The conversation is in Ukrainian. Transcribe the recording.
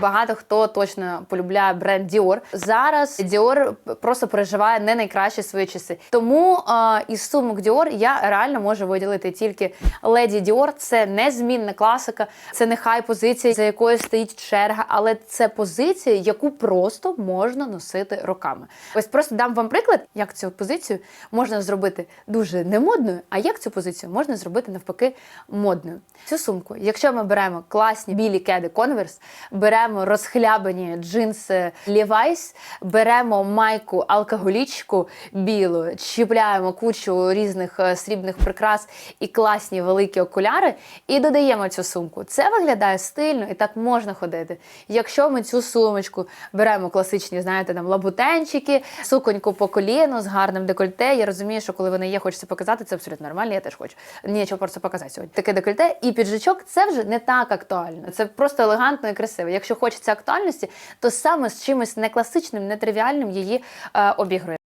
Багато хто точно полюбляє бренд Dior. Зараз Dior просто переживає не найкращі свої часи. Тому е, із сумок Dior я реально можу виділити тільки Lady Dior. Це незмінна класика, це не хай позиція, за якою стоїть черга, але це позиція, яку просто можна носити роками. Ось просто дам вам приклад, як цю позицію можна зробити дуже немодною, а як цю позицію можна зробити навпаки модною. Цю сумку, якщо ми беремо класні білі кеди Converse, беремо розхлябані джинси Levi's, беремо майку алкоголічку білу, чіпляємо кучу різних е, срібних прикрас і класні великі окуляри, і додаємо цю сумку. Це виглядає стильно і так можна ходити. Якщо ми цю сумочку беремо класичні, знаєте, там лабутенчики, суконьку по коліну з гарним декольте. Я розумію, що коли вони є, хочеться показати, це абсолютно нормально. Я теж хочу. Нічого просто показати сьогодні. Таке декольте і піджачок це вже не так актуально. Це просто елегантно і красиво. Якщо хочеться актуальності, то саме з чимось не класичним, не її е, обігрує.